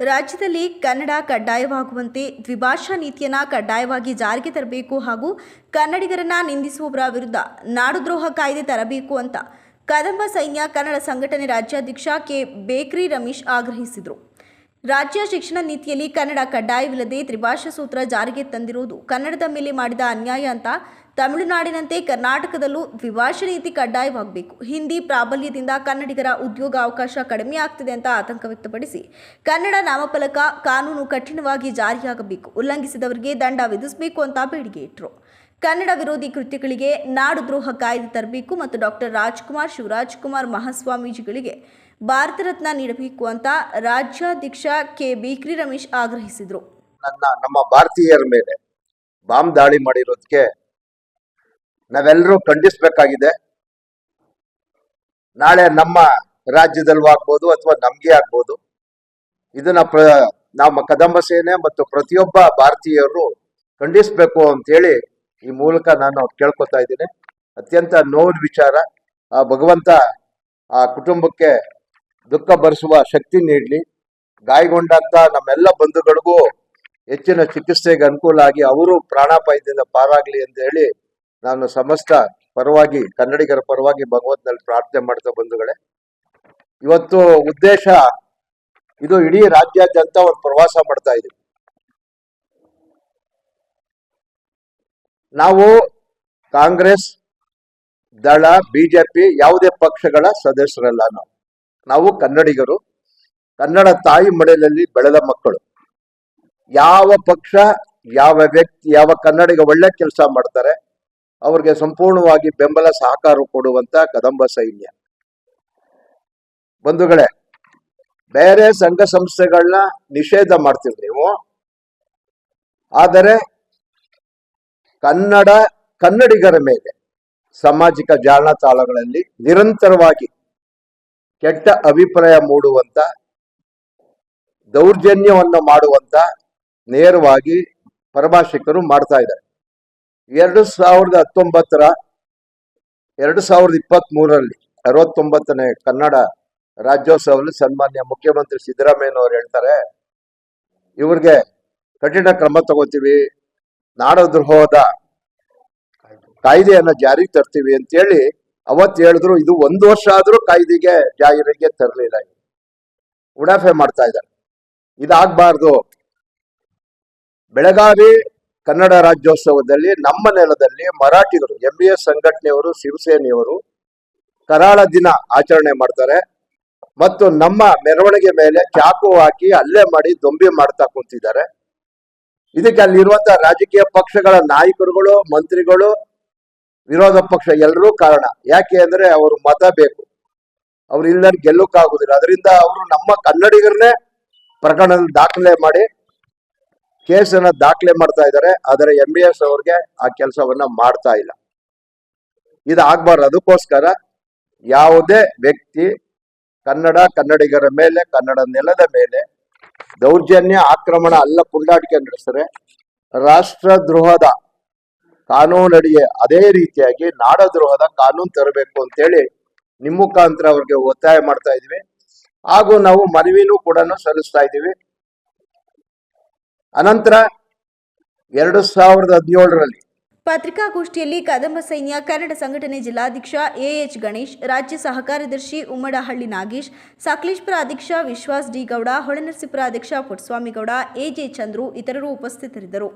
ರಾಜ್ಯದಲ್ಲಿ ಕನ್ನಡ ಕಡ್ಡಾಯವಾಗುವಂತೆ ದ್ವಿಭಾಷಾ ನೀತಿಯನ್ನು ಕಡ್ಡಾಯವಾಗಿ ಜಾರಿಗೆ ತರಬೇಕು ಹಾಗೂ ಕನ್ನಡಿಗರನ್ನ ನಿಂದಿಸುವವರ ವಿರುದ್ಧ ನಾಡುದ್ರೋಹ ಕಾಯ್ದೆ ತರಬೇಕು ಅಂತ ಕದಂಬ ಸೈನ್ಯ ಕನ್ನಡ ಸಂಘಟನೆ ರಾಜ್ಯಾಧ್ಯಕ್ಷ ಕೆ. ಬೇಕ್ರಿ ರಮೇಶ್ ಆಗ್ರಹಿಸಿದರು. ರಾಜ್ಯ ಶಿಕ್ಷಣ ನೀತಿಯಲ್ಲಿ ಕನ್ನಡ ಕಡ್ಡಾಯವಿಲ್ಲದೆ ತ್ರಿಭಾಷಾ ಸೂತ್ರ ಜಾರಿಗೆ ತಂದಿರುವುದು ಕನ್ನಡದ ಮೇಲೆ ಮಾಡಿದ ಅನ್ಯಾಯ ಅಂತ ತಮಿಳುನಾಡಿನಂತೆ ಕರ್ನಾಟಕದಲ್ಲೂ ದ್ವಿಭಾಷಾ ನೀತಿ ಕಡ್ಡಾಯವಾಗಬೇಕು. ಹಿಂದಿ ಪ್ರಾಬಲ್ಯದಿಂದ ಕನ್ನಡಿಗರ ಉದ್ಯೋಗ ಅವಕಾಶ ಕಡಿಮೆ ಆಗ್ತಿದೆ ಅಂತ ಆತಂಕ ವ್ಯಕ್ತಪಡಿಸಿ ಕನ್ನಡ ನಾಮಫಲಕ ಕಾನೂನು ಕಠಿಣವಾಗಿ ಜಾರಿಯಾಗಬೇಕು. ಉಲ್ಲಂಘಿಸಿದವರಿಗೆ ದಂಡ ವಿಧಿಸಬೇಕು ಅಂತ ಬೇಡಿಕೆ ಇಟ್ಟರು ಕನ್ನಡ ವಿರೋಧಿ ಕೃತ್ಯಗಳಿಗೆ ನಾಡುದ್ರೋಹ ಕಾಯ್ದೆ ತರಬೇಕು ಮತ್ತು ಡಾಕ್ಟರ್ ರಾಜ್ಕುಮಾರ್, ಶಿವರಾಜ್ ಕುಮಾರ್ ಮಹಾಸ್ವಾಮೀಜಿಗಳಿಗೆ ಭಾರತ ರತ್ನ ನೀಡಬೇಕು ಅಂತ ರಾಜ್ಯಾಧ್ಯಕ್ಷ ಕೆ. ಬಿಕ್ರಿ ರಮೇಶ್ ಆಗ್ರಹಿಸಿದರು. ನಮ್ಮ ಭಾರತೀಯರ ಮೇಲೆ ಬಾಂಬ್ ದಾಳಿ ಮಾಡಿರೋದಕ್ಕೆ ನಾವೆಲ್ಲರೂ ಖಂಡಿಸಬೇಕಾಗಿದೆ. ನಾಳೆ ನಮ್ಮ ರಾಜ್ಯದಲ್ಲೂ ಆಗ್ಬೋದು ಅಥವಾ ನಮ್ಗೆ ಆಗ್ಬೋದು. ಇದನ್ನ ಪ್ರ ನಮ್ಮ ಕದಂಬ ಸೇನೆ ಮತ್ತು ಪ್ರತಿಯೊಬ್ಬ ಭಾರತೀಯರು ಖಂಡಿಸ್ಬೇಕು ಅಂತ ಹೇಳಿ ಈ ಮೂಲಕ ನಾನು ಕೇಳ್ಕೊತಾ ಇದ್ದೀನಿ. ಅತ್ಯಂತ ನೋವಿನ ವಿಚಾರ. ಆ ಭಗವಂತ ಆ ಕುಟುಂಬಕ್ಕೆ ದುಃಖ ಬರೆಸುವ ಶಕ್ತಿ ನೀಡಲಿ. ಗಾಯಗೊಂಡಂತ ನಮ್ಮೆಲ್ಲ ಬಂಧುಗಳಿಗೂ ಹೆಚ್ಚಿನ ಚಿಕಿತ್ಸೆಗೆ ಅನುಕೂಲ ಆಗಿ ಅವರು ಪ್ರಾಣಾಪಾಯದಿಂದ ಪಾರಾಗ್ಲಿ ಅಂತ ಹೇಳಿ ನಾನು ಸಮಸ್ತ ಪರವಾಗಿ, ಕನ್ನಡಿಗರ ಪರವಾಗಿ ಭಗವಂತನಲ್ಲಿ ಪ್ರಾರ್ಥನೆ ಮಾಡ್ತಾ ಬಂಧುಗಳೇ, ಇವತ್ತು ಉದ್ದೇಶ ಇದು ಇಡೀ ರಾಜ್ಯಾದ್ಯಂತ ಒಂದು ಪ್ರವಾಸ ಮಾಡ್ತಾ ಇದ್ರು ನಾವು ಕಾಂಗ್ರೆಸ್, ದಳ, ಬಿಜೆಪಿ ಯಾವುದೇ ಪಕ್ಷಗಳ ಸದಸ್ಯರಲ್ಲ ನಾವು. ನಾವು ಕನ್ನಡಿಗರು, ಕನ್ನಡ ತಾಯಿ ಮಡಿಲಲ್ಲಿ ಬೆಳೆದ ಮಕ್ಕಳು. ಯಾವ ಪಕ್ಷ, ಯಾವ ವ್ಯಕ್ತಿ, ಯಾವ ಕನ್ನಡಿಗ ಒಳ್ಳೆ ಕೆಲಸ ಮಾಡ್ತಾರೆ ಅವ್ರಿಗೆ ಸಂಪೂರ್ಣವಾಗಿ ಬೆಂಬಲ ಸಹಕಾರ ಕೊಡುವಂತ ಕದಂಬ ಸೈನ್ಯ. ಬಂಧುಗಳೇ, ಬೇರೆ ಸಂಘ ಸಂಸ್ಥೆಗಳನ್ನ ನಿಷೇಧ ಮಾಡ್ತೀವಿ ನೀವು. ಆದರೆ ಕನ್ನಡ, ಕನ್ನಡಿಗರ ಮೇಲೆ ಸಾಮಾಜಿಕ ಜಾಲತಾಣಗಳಲ್ಲಿ ನಿರಂತರವಾಗಿ ಕೆಟ್ಟ ಅಭಿಪ್ರಾಯ ಮೂಡುವಂತ, ದೌರ್ಜನ್ಯವನ್ನು ಮಾಡುವಂತ ನೇರವಾಗಿ ಪರಭಾಷಿಕರು ಮಾಡ್ತಾ ಇದ್ದಾರೆ. ಎರಡು ಸಾವಿರದ ಹತ್ತೊಂಬತ್ತರ, ಎರಡು ಸಾವಿರದ ಇಪ್ಪತ್ತ್ ಮೂರರಲ್ಲಿ ಅರವತ್ತೊಂಬತ್ತನೇ ಕನ್ನಡ ರಾಜ್ಯೋತ್ಸವದಲ್ಲಿ ಸನ್ಮಾನ್ಯ ಮುಖ್ಯಮಂತ್ರಿ ಸಿದ್ದರಾಮಯ್ಯನವರು ಹೇಳ್ತಾರೆ, ಇವ್ರಿಗೆ ಕಠಿಣ ಕ್ರಮ ತಗೋತೀವಿ, ನಾಡದ್ರೋಹದ ಕಾಯ್ದೆಯನ್ನ ಜಾರಿಗೆ ತರ್ತೀವಿ ಅಂತೇಳಿ ಅವತ್ತು ಹೇಳಿದ್ರು. ಇದು ಒಂದು ವರ್ಷ ಆದರೂ ಕಾಯ್ದೆಗೆ ಜಾರಿಗೆ ತರಲಿಲ್ಲ ಉಡಾಫೆ ಮಾಡ್ತಾ ಇದ್ದಾರೆ. ಇದಾಗಬಾರ್ದು. ಬೆಳಗಾವಿ ಕನ್ನಡ ರಾಜ್ಯೋತ್ಸವದಲ್ಲಿ ನಮ್ಮ ನೆಲದಲ್ಲಿ ಮರಾಠಿಗರು ಎಂ ಬಿ ಎಸ್ ಸಂಘಟನೆಯವರು, ಶಿವಸೇನೆಯವರು ಕರಾಳ ದಿನ ಆಚರಣೆ ಮಾಡ್ತಾರೆ. ಮತ್ತು ನಮ್ಮ ಮೆರವಣಿಗೆ ಮೇಲೆ ಚಾಕು ಹಾಕಿ ಅಲ್ಲೇ ಮಾಡಿ ದೊಂಬಿ ಮಾಡ್ತಾ ಕುಂತಿದ್ದಾರೆ. ಇದಕ್ಕೆ ಅಲ್ಲಿರುವಂತಹ ರಾಜಕೀಯ ಪಕ್ಷಗಳ ನಾಯಕರುಗಳು, ಮಂತ್ರಿಗಳು, ವಿರೋಧ ಪಕ್ಷ ಎಲ್ಲರೂ ಕಾರಣ. ಯಾಕೆ ಅಂದ್ರೆ ಅವರು ಮತ ಬೇಕು. ಅವ್ರು ಇಲ್ಲ ಗೆಲ್ಲಕ್ಕಾಗುದಿಲ್ಲ. ಅದರಿಂದ ಅವರು ನಮ್ಮ ಕನ್ನಡಿಗರನ್ನೇ ಪ್ರಕರಣದಲ್ಲಿ ದಾಖಲೆ ಮಾಡಿ ಕೇಸನ್ನ ದಾಖಲೆ ಮಾಡ್ತಾ ಇದ್ದಾರೆ, ಆದರೆ ಎಂ ಬಿ ಎಸ್ ಅವ್ರಿಗೆ ಆ ಕೆಲಸವನ್ನ ಮಾಡ್ತಾ ಇಲ್ಲ. ಇದು ಆಗ್ಬಾರ್ದು. ಅದಕ್ಕೋಸ್ಕರ ಯಾವುದೇ ವ್ಯಕ್ತಿ ಕನ್ನಡ ಕನ್ನಡಿಗರ ಮೇಲೆ, ಕನ್ನಡ ನೆಲದ ಮೇಲೆ ದೌರ್ಜನ್ಯ, ಆಕ್ರಮಣ ಅಲ್ಲ ಪುಂಡಾಟಿಕೆ ನಡೆಸಿದ್ರೆ ರಾಷ್ಟ್ರದ್ರೋಹದ ಕಾನೂನಡಿಗೆ ಅದೇ ರೀತಿಯಾಗಿ ನಾಡದ್ರೋಹದ ಕಾನೂನು ತರಬೇಕು ಅಂತೇಳಿ ನಿಮ್ಮ ಮುಖಾಂತರ ಅವ್ರಿಗೆ ಒತ್ತಾಯ ಮಾಡ್ತಾ ಇದೀವಿ ಹಾಗೂ ನಾವು ಮನವಿನೂ ಕೂಡ ಸಲ್ಲಿಸ್ತಾ ಇದ್ದೀವಿ. ಅನಂತರ ಎರಡು ಸಾವಿರದ ಹದಿನೇಳರಲ್ಲಿ ಪತ್ರಿಕಾಗೋಷ್ಠಿಯಲ್ಲಿ ಕದಂಬ ಸೈನ್ಯ, ಕನ್ನಡ ಸಂಘಟನೆ ಜಿಲ್ಲಾಧ್ಯಕ್ಷ ಎಎಚ್ ಗಣೇಶ್, ರಾಜ್ಯ ಸಹ ಕಾರ್ಯದರ್ಶಿ ಉಮ್ಮಡಹಳ್ಳಿ ನಾಗೇಶ್, ಸಕಲೇಶ್ಪುರ ಅಧ್ಯಕ್ಷ ವಿಶ್ವಾಸ್ ಡಿ ಗೌಡ, ಹೊಳೆನರಸೀಪುರ ಅಧ್ಯಕ್ಷ ಪುಟ್ಸ್ವಾಮಿಗೌಡ ಎಜೆ ಚಂದ್ರು ಇತರರು ಉಪಸ್ಥಿತರಿದ್ದರು.